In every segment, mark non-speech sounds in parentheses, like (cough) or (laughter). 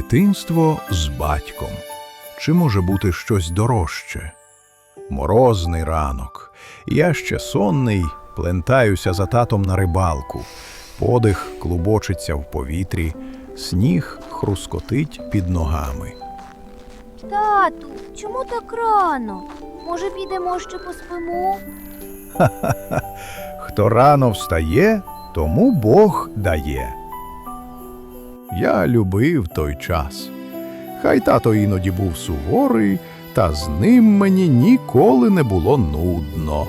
Дитинство з батьком. Чи може бути щось дорожче? Морозний ранок. Я ще сонний, плентаюся за татом на рибалку. Подих клубочиться в повітрі, сніг хрускотить під ногами. Тату, чому так рано? Може, підемо ще поспимо? Ха ха. Хто рано встає, тому Бог дає. Я любив той час. Хай тато іноді був суворий, та з ним мені ніколи не було нудно.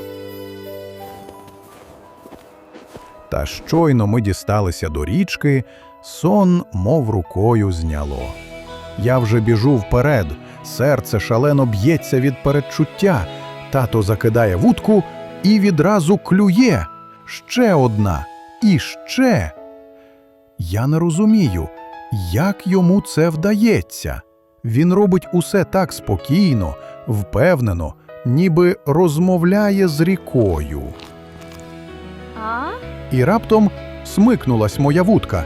Та щойно ми дісталися до річки, сон мов рукою зняло. Я вже біжу вперед, серце шалено б'ється від передчуття. Тато закидає вудку і відразу клює. Ще одна і ще. Я не розумію, як йому це вдається. Він робить усе так спокійно, впевнено, ніби розмовляє з рікою. А? І раптом смикнулась моя вудка.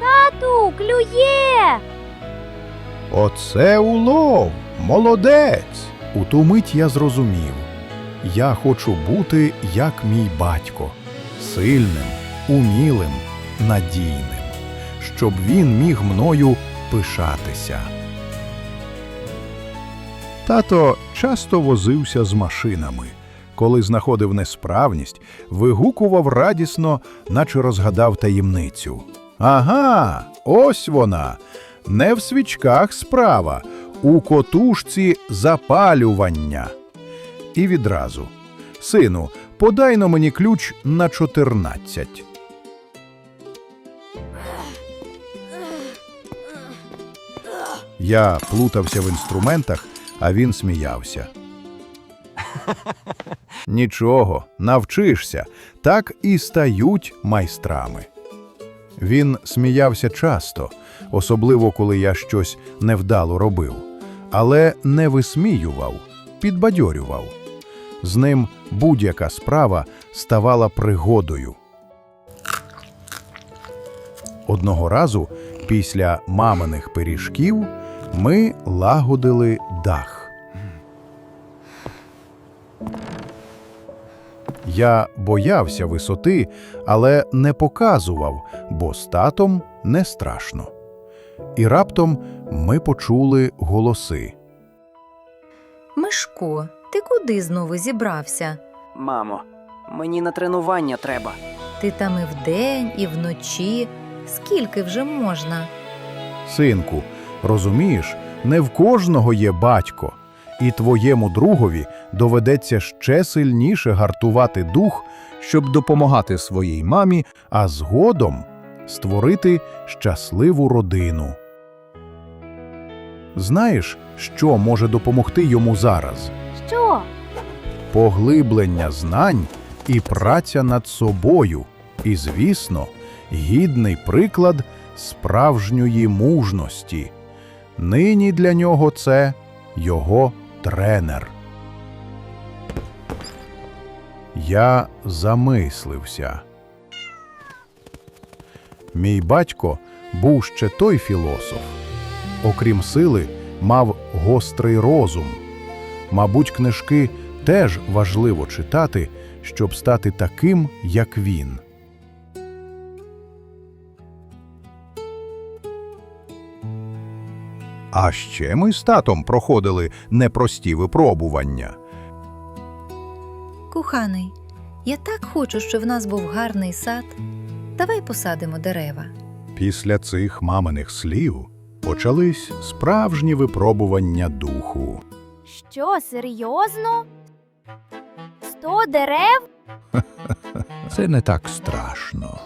Тату, клює! Оце улов, молодець. У ту мить я зрозумів. Я хочу бути як мій батько, сильним, умілим, надійним, щоб він міг мною пишатися. Тато часто возився з машинами. Коли знаходив несправність, вигукував радісно, наче розгадав таємницю. Ага, ось вона. Не в свічках справа, у котушці запалювання. І відразу. Сину, подай но мені ключ на чотирнадцять. Я плутався в інструментах, а він сміявся. (laughs) Нічого, навчишся, так і стають майстрами. Він сміявся часто, особливо коли я щось невдало робив, але не висміював, підбадьорював. З ним будь-яка справа ставала пригодою. Одного разу після маминих пиріжків ми лагодили дах. Я боявся висоти, але не показував, бо з татом не страшно. І раптом ми почули голоси. Мишко, ти куди знову зібрався? Мамо, мені на тренування треба. Ти там і вдень, і вночі. Скільки вже можна? Синку, розумієш, не в кожного є батько, і твоєму другові доведеться ще сильніше гартувати дух, щоб допомагати своїй мамі, а згодом створити щасливу родину. Знаєш, що може допомогти йому зараз? Що? Поглиблення знань і праця над собою, і, звісно, гідний приклад справжньої мужності. Нині для нього це його тренер. Я замислився. Мій батько був ще той філософ. Окрім сили, мав гострий розум. Мабуть, книжки теж важливо читати, щоб стати таким, як він. А ще ми з татом проходили непрості випробування. Коханий, я так хочу, щоб в нас був гарний сад. Давай посадимо дерева. Після цих маминих слів почались справжні випробування духу. Що, серйозно? Сто дерев? (laughs) Це не так страшно.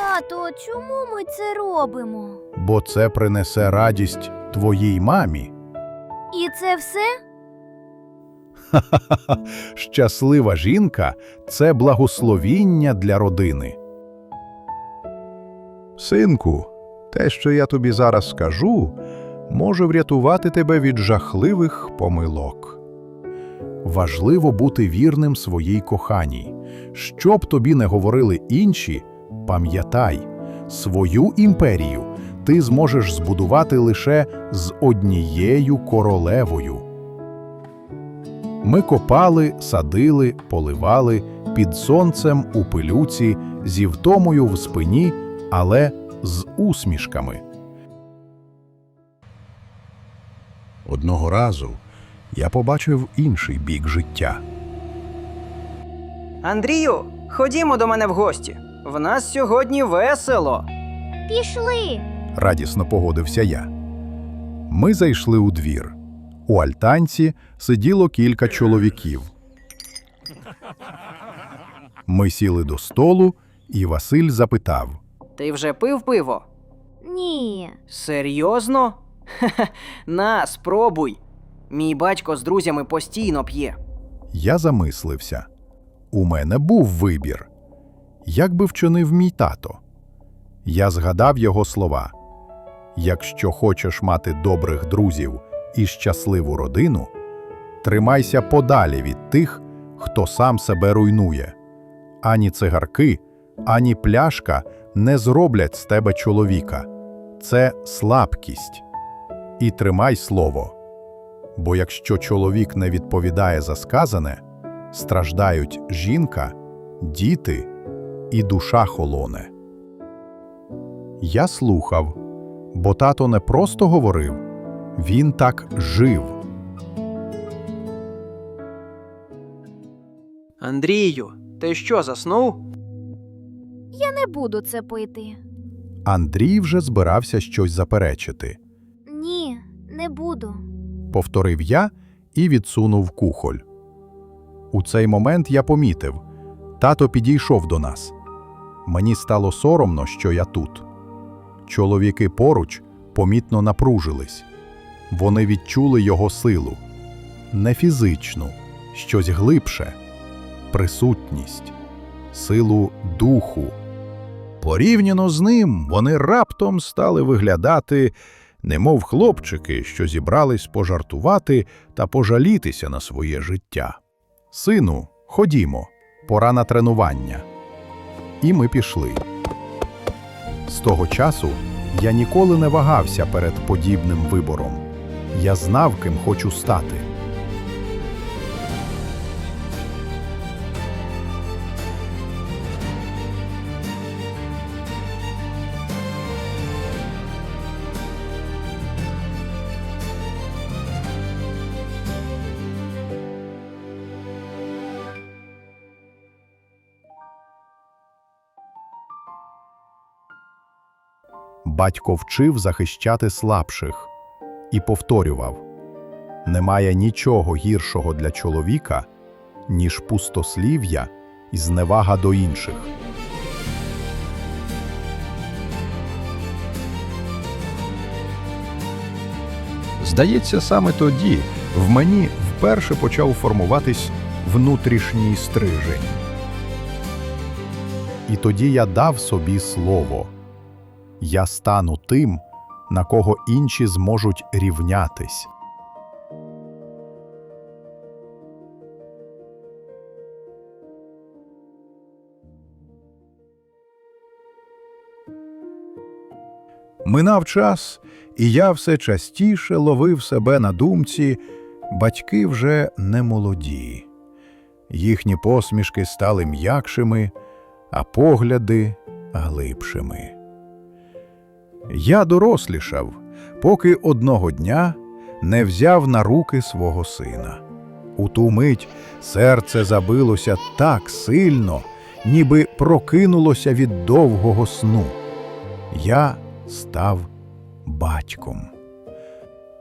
Тату, чому ми це робимо? бо це принесе радість твоїй мамі. І це все? Ха-ха-ха. (laughs) Щаслива жінка це благословіння для родини. Синку, те, що я тобі зараз скажу, може врятувати тебе від жахливих помилок. Важливо бути вірним своїй коханій. Що б тобі не говорили інші, Пам'ятай, свою імперію ти зможеш збудувати лише з однією королевою. Ми копали, садили, поливали під сонцем у пилюці зі втомою в спині, але з усмішками. Одного разу я побачив інший бік життя. Андрію, ходімо до мене в гості. В нас сьогодні весело. Пішли. радісно погодився я. Ми зайшли у двір. У альтанці сиділо кілька чоловіків. Ми сіли до столу, і Василь запитав: Ти вже пив пиво? Ні. Серйозно? Хе-хе, на, спробуй. Мій батько з друзями постійно п'є. Я замислився. У мене був вибір. Як би вчинив мій тато? Я згадав його слова: Якщо хочеш мати добрих друзів і щасливу родину, тримайся подалі від тих, хто сам себе руйнує. Ані цигарки, ані пляшка не зроблять з тебе чоловіка. Це слабкість. І тримай слово. Бо якщо чоловік не відповідає за сказане, страждають жінка, діти і душа холоне. Я слухав, бо тато не просто говорив, він так жив. Андрію, ти що, заснув? Я не буду це пити. Андрій вже збирався щось заперечити. Ні, не буду. Повторив я і відсунув кухоль. У цей момент я помітив тато підійшов до нас. Мені стало соромно, що я тут. Чоловіки поруч помітно напружились. Вони відчули його силу не фізичну, щось глибше, присутність, силу духу. Порівняно з ним вони раптом стали виглядати немов хлопчики, що зібрались пожартувати та пожалітися на своє життя. Сину, ходімо, пора на тренування. І ми пішли. З того часу я ніколи не вагався перед подібним вибором. Я знав, ким хочу стати. Батько вчив захищати слабших і повторював: немає нічого гіршого для чоловіка, ніж пустослів'я і зневага до інших. Здається, саме тоді в мені вперше почав формуватись внутрішній стрижень. І тоді я дав собі слово. Я стану тим, на кого інші зможуть рівнятись. Минав час, і я все частіше ловив себе на думці, батьки вже не молоді. Їхні посмішки стали м'якшими, а погляди глибшими. Я дорослішав, поки одного дня не взяв на руки свого сина. У ту мить серце забилося так сильно, ніби прокинулося від довгого сну. Я став батьком.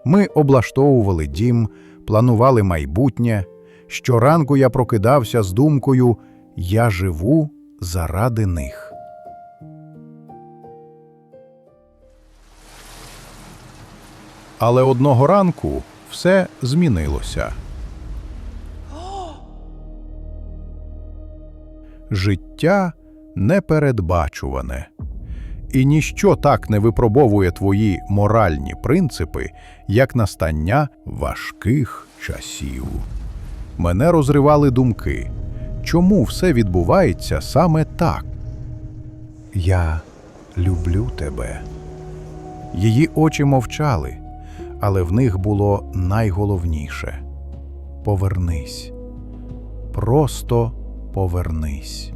Ми облаштовували дім, планували майбутнє. Щоранку я прокидався з думкою Я живу заради них. Але одного ранку все змінилося. Життя непередбачуване. І ніщо так не випробовує твої моральні принципи, як настання важких часів. Мене розривали думки, чому все відбувається саме так? Я люблю тебе. Її очі мовчали, але в них було найголовніше повернись. Просто повернись.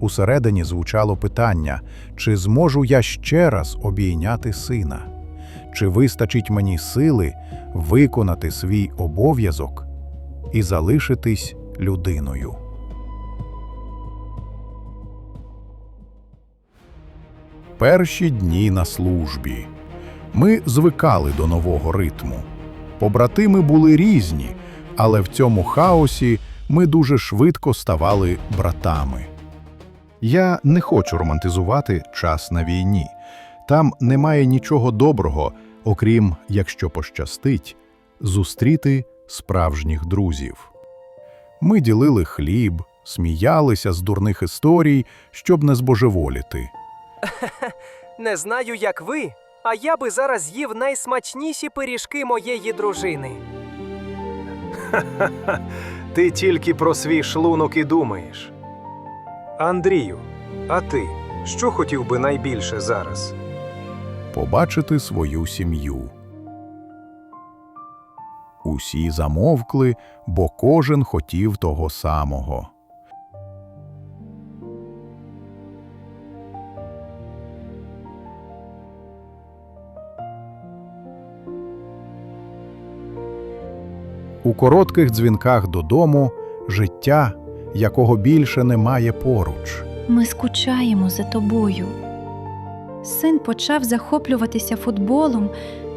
Усередині звучало питання, чи зможу я ще раз обійняти сина, чи вистачить мені сили виконати свій обов'язок і залишитись людиною. Перші дні на службі. Ми звикали до нового ритму. Побратими були різні, але в цьому хаосі ми дуже швидко ставали братами. Я не хочу романтизувати час на війні. Там немає нічого доброго, окрім, якщо пощастить, зустріти справжніх друзів. Ми ділили хліб, сміялися з дурних історій, щоб не збожеволіти. (laughs) Не знаю, як ви, а я би зараз їв найсмачніші пиріжки моєї дружини. (laughs) Ти тільки про свій шлунок і думаєш. Андрію, а ти що хотів би найбільше зараз? побачити свою сім'ю. Усі замовкли, бо кожен хотів того самого. У коротких дзвінках додому життя, якого більше немає поруч. Ми скучаємо за тобою. Син почав захоплюватися футболом,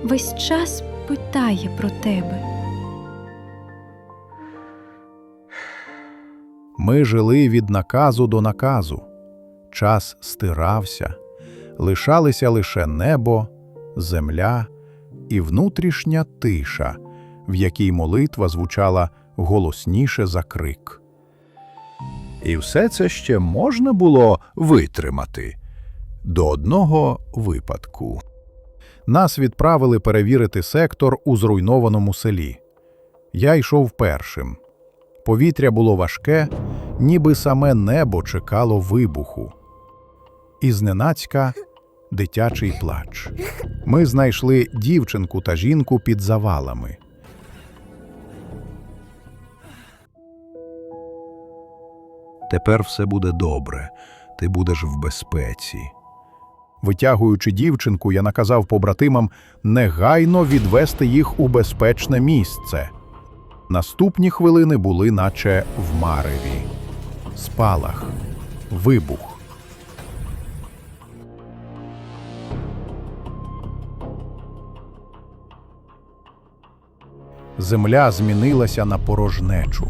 весь час питає про тебе. Ми жили від наказу до наказу. Час стирався, лишалися лише небо, земля і внутрішня тиша, в якій молитва звучала голосніше за крик. І все це ще можна було витримати до одного випадку. Нас відправили перевірити сектор у зруйнованому селі. Я йшов першим. Повітря було важке, ніби саме небо чекало вибуху. І зненацька дитячий плач. Ми знайшли дівчинку та жінку під завалами. Тепер все буде добре, ти будеш в безпеці. Витягуючи дівчинку, я наказав побратимам негайно відвести їх у безпечне місце. Наступні хвилини були наче в мареві. Спалах, вибух. Земля змінилася на порожнечу.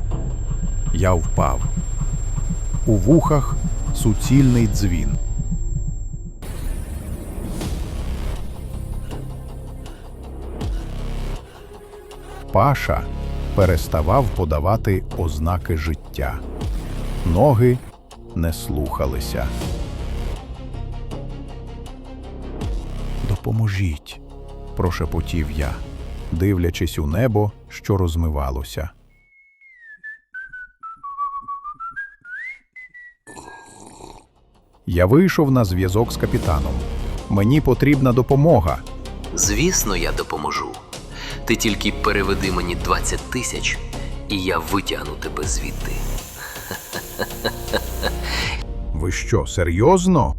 Я впав. У вухах суцільний дзвін. Паша переставав подавати ознаки життя. Ноги не слухалися. Допоможіть, прошепотів я, дивлячись у небо, що розмивалося. Я вийшов на зв'язок з капітаном. Мені потрібна допомога. Звісно, я допоможу. Ти тільки переведи мені 20 тисяч, і я витягну тебе звідти. (laughs) Ви що, серйозно?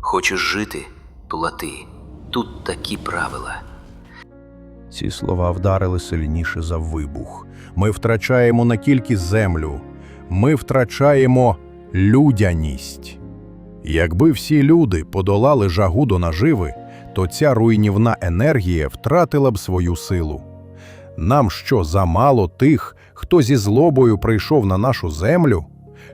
Хочеш жити? Плати. Тут такі правила. Ці слова вдарили сильніше за вибух. Ми втрачаємо не тільки землю, ми втрачаємо людяність. Якби всі люди подолали жагу до наживи, то ця руйнівна енергія втратила б свою силу. Нам що замало тих, хто зі злобою прийшов на нашу землю?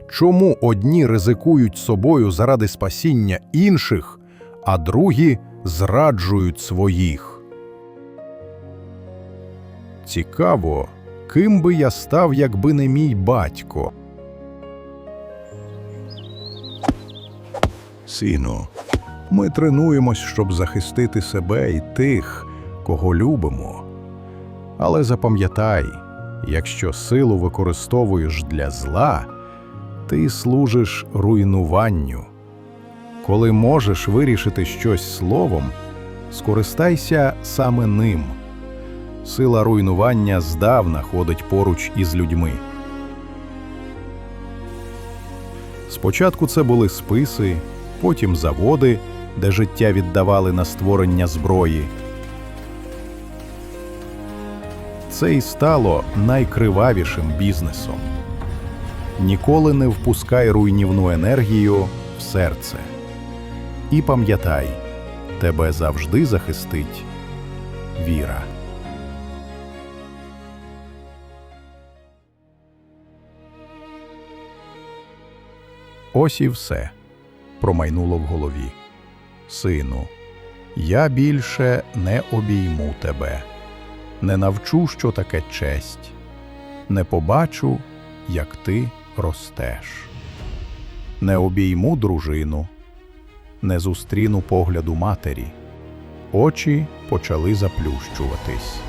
Чому одні ризикують собою заради спасіння інших, а другі зраджують своїх? Цікаво, ким би я став, якби не мій батько. Сину, ми тренуємось, щоб захистити себе і тих, кого любимо. Але запам'ятай, якщо силу використовуєш для зла, ти служиш руйнуванню. Коли можеш вирішити щось словом, скористайся саме ним. Сила руйнування здавна ходить поруч із людьми. Спочатку це були списи, потім заводи, де життя віддавали на створення зброї. Це і стало найкривавішим бізнесом. Ніколи не впускай руйнівну енергію в серце. І пам'ятай, тебе завжди захистить віра. Ось і все промайнуло в голові. Сину, я більше не обійму тебе, не навчу, що таке честь, не побачу, як ти ростеш, не обійму дружину, не зустріну погляду матері. Очі почали заплющуватись.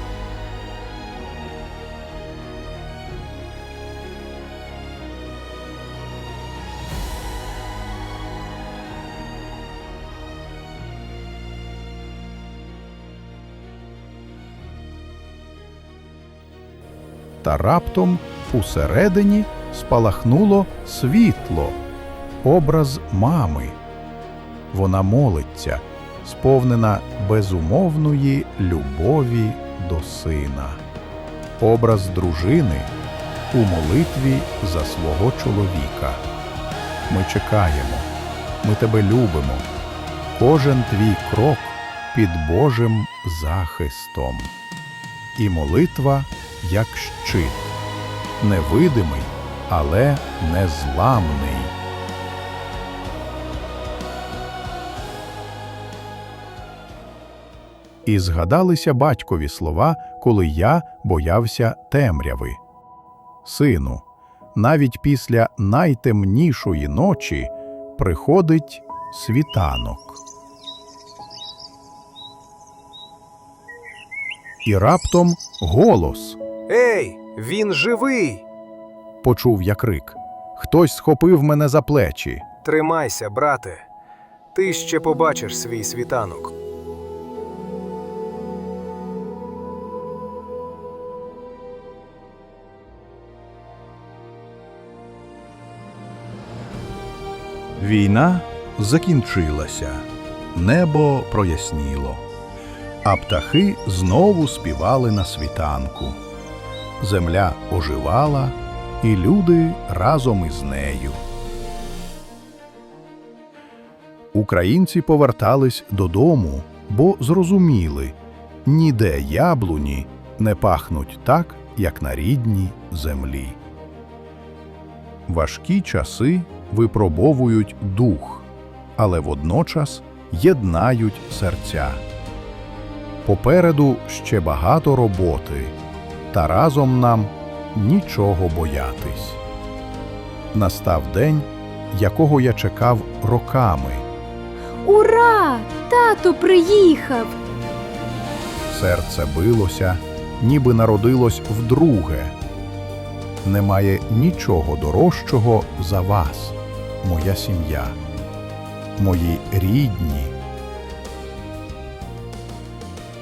Та раптом усередині спалахнуло світло, образ мами. Вона молиться, сповнена безумовної любові до сина, образ дружини у молитві за свого чоловіка. Ми чекаємо, ми тебе любимо. Кожен твій крок під Божим захистом. І молитва як щит, невидимий, але незламний. І згадалися батькові слова, коли я боявся темряви. Сину, навіть після найтемнішої ночі приходить світанок. І раптом голос. Ей, він живий! Почув я крик. Хтось схопив мене за плечі. Тримайся, брате. Ти ще побачиш свій світанок. Війна закінчилася, небо проясніло, а птахи знову співали на світанку. Земля оживала, і люди разом із нею. Українці повертались додому, бо зрозуміли ніде яблуні не пахнуть так, як на рідній землі. Важкі часи випробовують дух, але водночас єднають серця. Попереду ще багато роботи, та разом нам нічого боятись. Настав день, якого я чекав роками. Ура! Тато приїхав! Серце билося, ніби народилось вдруге. Немає нічого дорожчого за вас, моя сім'я, мої рідні.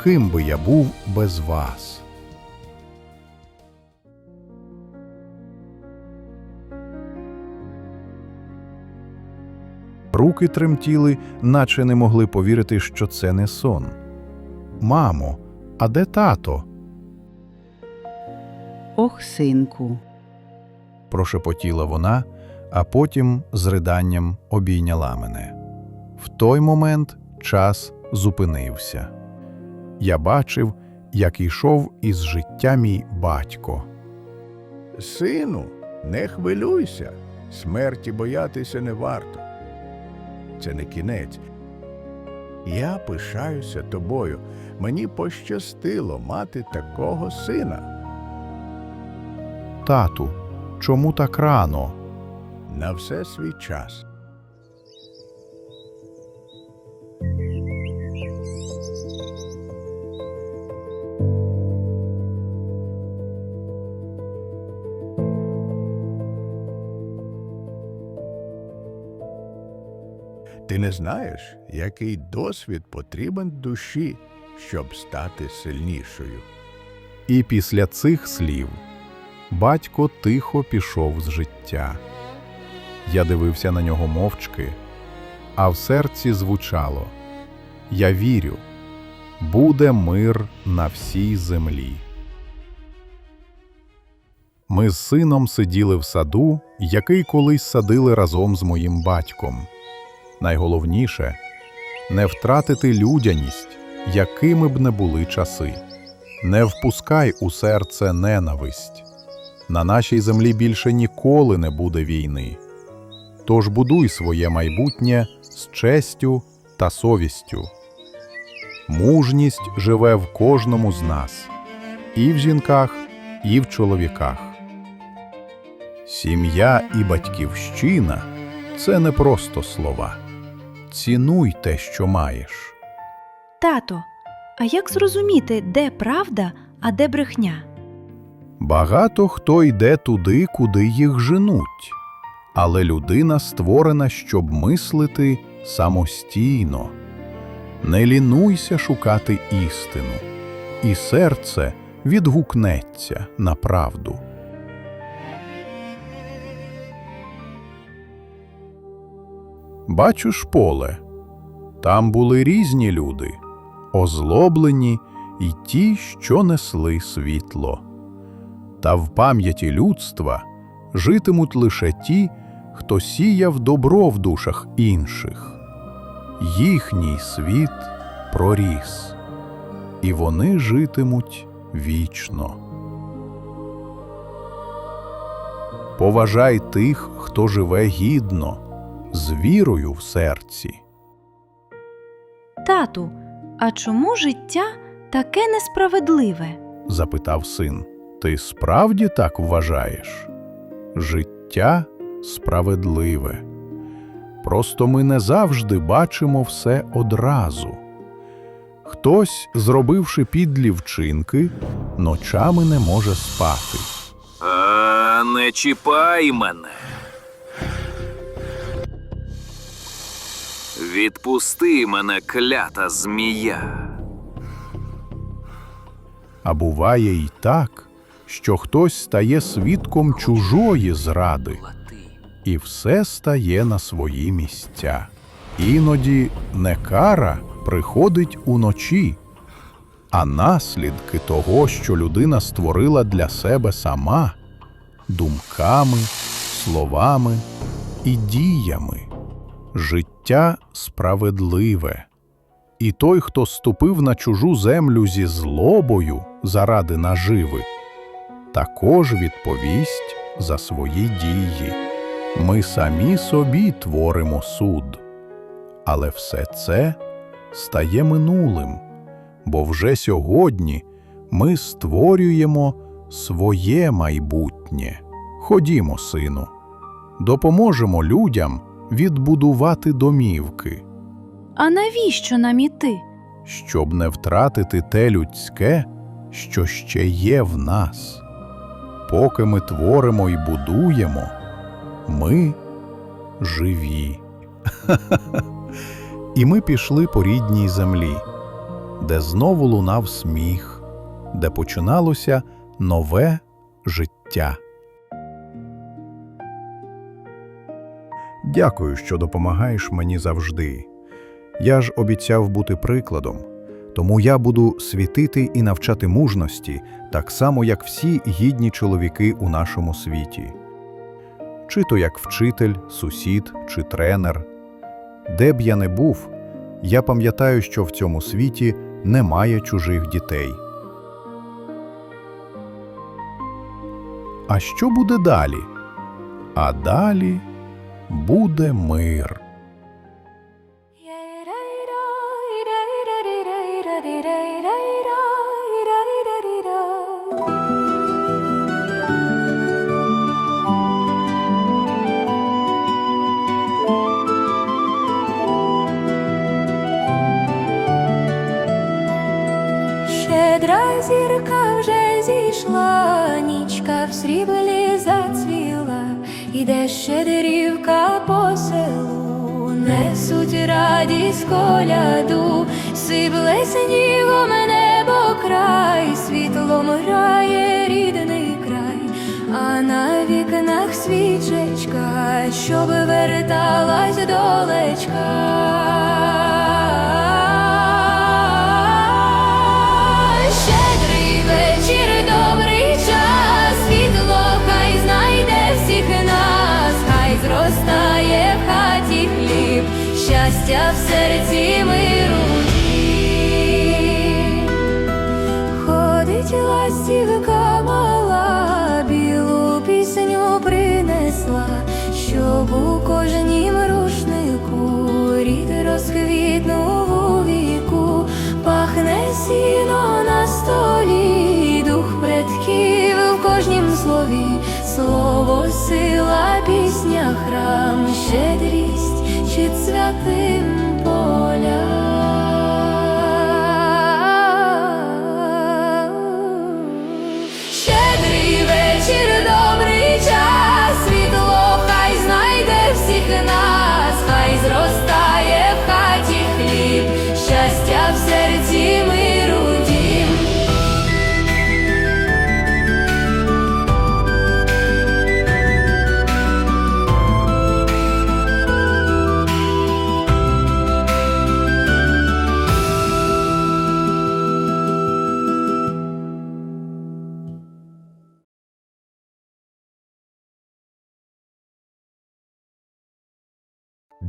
Ким би я був без вас? Руки тремтіли, наче не могли повірити, що це не сон. Мамо, а де тато? Ох, синку, прошепотіла вона, а потім з риданням обійняла мене. В той момент час зупинився. Я бачив, як йшов із життя мій батько. Сину, не хвилюйся, смерті боятися не варто. Це не кінець. Я пишаюся тобою. Мені пощастило мати такого сина. Тату, чому так рано? На все свій час. Ти не знаєш, який досвід потрібен душі, щоб стати сильнішою. І після цих слів батько тихо пішов з життя. Я дивився на нього мовчки, а в серці звучало Я вірю, буде мир на всій землі. Ми з сином сиділи в саду, який колись садили разом з моїм батьком. Найголовніше не втратити людяність, якими б не були часи. Не впускай у серце ненависть. На нашій землі більше ніколи не буде війни. Тож будуй своє майбутнє з честю та совістю. Мужність живе в кожному з нас, і в жінках, і в чоловіках. Сім'я і батьківщина це не просто слова. Цінуй те, що маєш. Тато, а як зрозуміти, де правда, а де брехня? Багато хто йде туди, куди їх женуть, але людина створена, щоб мислити самостійно. Не лінуйся шукати істину, і серце відгукнеться на правду. Бачу ж поле. Там були різні люди, озлоблені і ті, що несли світло та в пам'яті людства житимуть лише ті, хто сіяв добро в душах інших. Їхній світ проріс, і вони житимуть вічно. Поважай тих, хто живе гідно, з вірою в серці. Тату, а чому життя таке несправедливе? запитав син. Ти справді так вважаєш? Життя справедливе. Просто ми не завжди бачимо все одразу. Хтось, зробивши підлі вчинки, ночами не може спати. А, не чіпай мене. Відпусти мене, клята змія. А буває й так, що хтось стає свідком чужої зради, і все стає на свої місця. Іноді не кара приходить уночі, а наслідки того, що людина створила для себе сама, думками, словами і діями. Життя справедливе. І той, хто ступив на чужу землю зі злобою заради наживи, також відповість за свої дії. Ми самі собі творимо суд. Але все це стає минулим, бо вже сьогодні ми створюємо своє майбутнє. Ходімо, сину, допоможемо людям відбудувати домівки. А навіщо нам іти? щоб не втратити те людське, що ще є в нас. Поки ми творимо і будуємо, ми живі. (laughs) І ми пішли по рідній землі, де знову лунав сміх, де починалося нове життя. Дякую, що допомагаєш мені завжди. Я ж обіцяв бути прикладом, тому я буду світити і навчати мужності, так само, як всі гідні чоловіки у нашому світі. Чи то як вчитель, сусід чи тренер. Де б я не був, я пам'ятаю, що в цьому світі немає чужих дітей. А що буде далі? А далі буде мир. Радість коляду, сибле снігом небо край, світлом грає рідний край, а на вікнах свічечка, щоб верталась долечка. Щедрий щастя в серці миру. Ходить ластівка мала, білу пісню принесла, щоб у кожнім рушнику рід розквітнув у віку, пахне сіно на столі, дух предків в кожнім слові, слово, сила, пісня, храм, щедрість, чи святим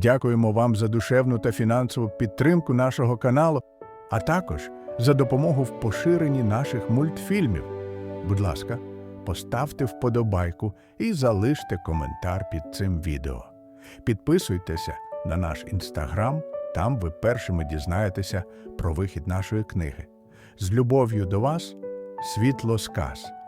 Дякуємо вам за душевну та фінансову підтримку нашого каналу, а також за допомогу в поширенні наших мультфільмів. Будь ласка, поставте вподобайку і залиште коментар під цим відео. Підписуйтеся на наш інстаграм, там ви першими дізнаєтеся про вихід нашої книги. З любов'ю до вас, світло сказ.